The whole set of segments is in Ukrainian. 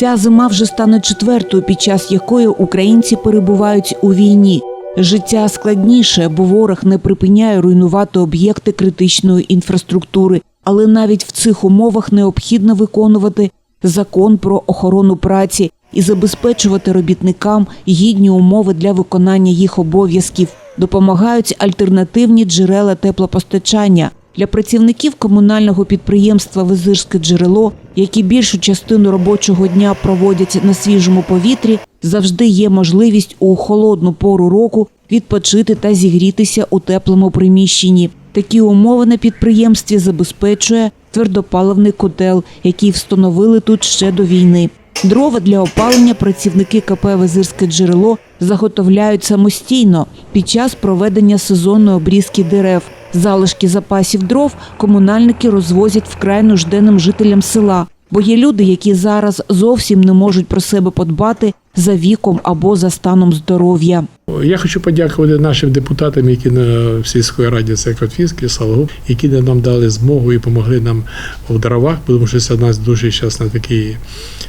Ця зима вже стане четвертою, під час якої українці перебувають у війні. Життя складніше, бо ворог не припиняє руйнувати об'єкти критичної інфраструктури. Але навіть в цих умовах необхідно виконувати закон про охорону праці і забезпечувати робітникам гідні умови для виконання їх обов'язків. Допомагають альтернативні джерела теплопостачання. Для працівників комунального підприємства Визирське джерело, які більшу частину робочого дня проводять на свіжому повітрі, завжди є можливість у холодну пору року відпочити та зігрітися у теплому приміщенні. Такі умови на підприємстві забезпечує твердопаливний котел, який встановили тут ще до війни. Дрова для опалення працівники КП Визирське джерело заготовляють самостійно під час проведення сезонної обрізки дерев. Залишки запасів дров комунальники розвозять вкрай нужденним жителям села, бо є люди, які зараз зовсім не можуть про себе подбати за віком або за станом здоров'я. Я хочу подякувати нашим депутатам, які на в сільської раді це Котвінський, Салгу, які нам дали змогу і допомогли нам у дровах, тому що це у нас дуже зараз на такий,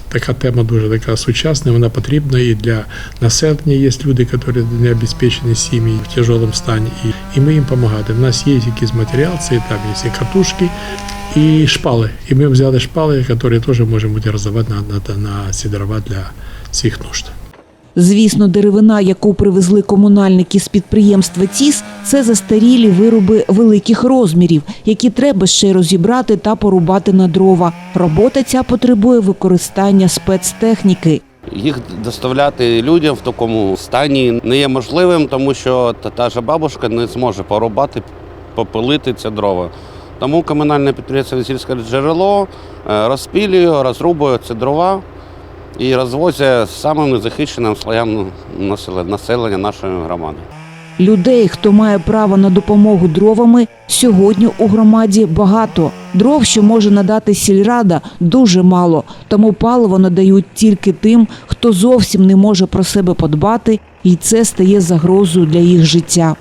така тема дуже така сучасна, вона потрібна і для населення є люди, які не обезпечені сім'ї в тяжелому стані, і, і ми їм допомагаємо. У нас є якийсь матеріал, це там є і катушки, і шпали. І ми взяли шпали, які теж можемо роздавати на, на, на ці дрова для цих нужд. Звісно, деревина, яку привезли комунальники з підприємства ТІС, це застарілі вироби великих розмірів, які треба ще розібрати та порубати на дрова. Робота ця потребує використання спецтехніки. Їх доставляти людям в такому стані не є можливим, тому що та, ж бабушка не зможе порубати, попилити ці дрова. Тому комунальне підприємство сільське джерело е, розпілює, розрубує ці дрова і розвозять самим незахищеним слоям населення нашої громади. Людей, хто має право на допомогу дровами, сьогодні у громаді багато. Дров, що може надати сільрада, дуже мало. Тому паливо надають тільки тим, хто зовсім не може про себе подбати, і це стає загрозою для їх життя.